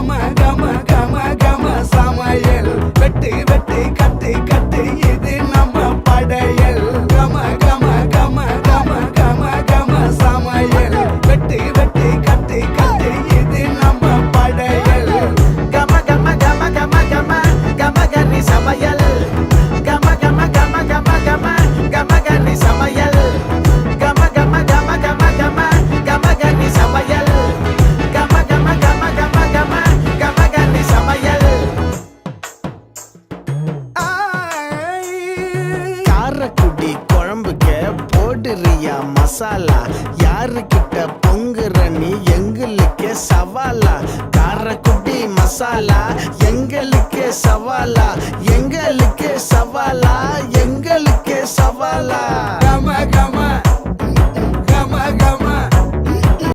கம கம கம கம சமையல் வெட்டி வெட்டி கட்டி கட்டி போடுறியா மசாலா? யாருக்கிட்ட பொங்குற நீ? எங்களுக்கே சவாலா. காரக்குட்டி மசாலா எங்களுக்கே சவாலா. எங்களுக்கே சவாலா எங்களுக்கே சவாலா.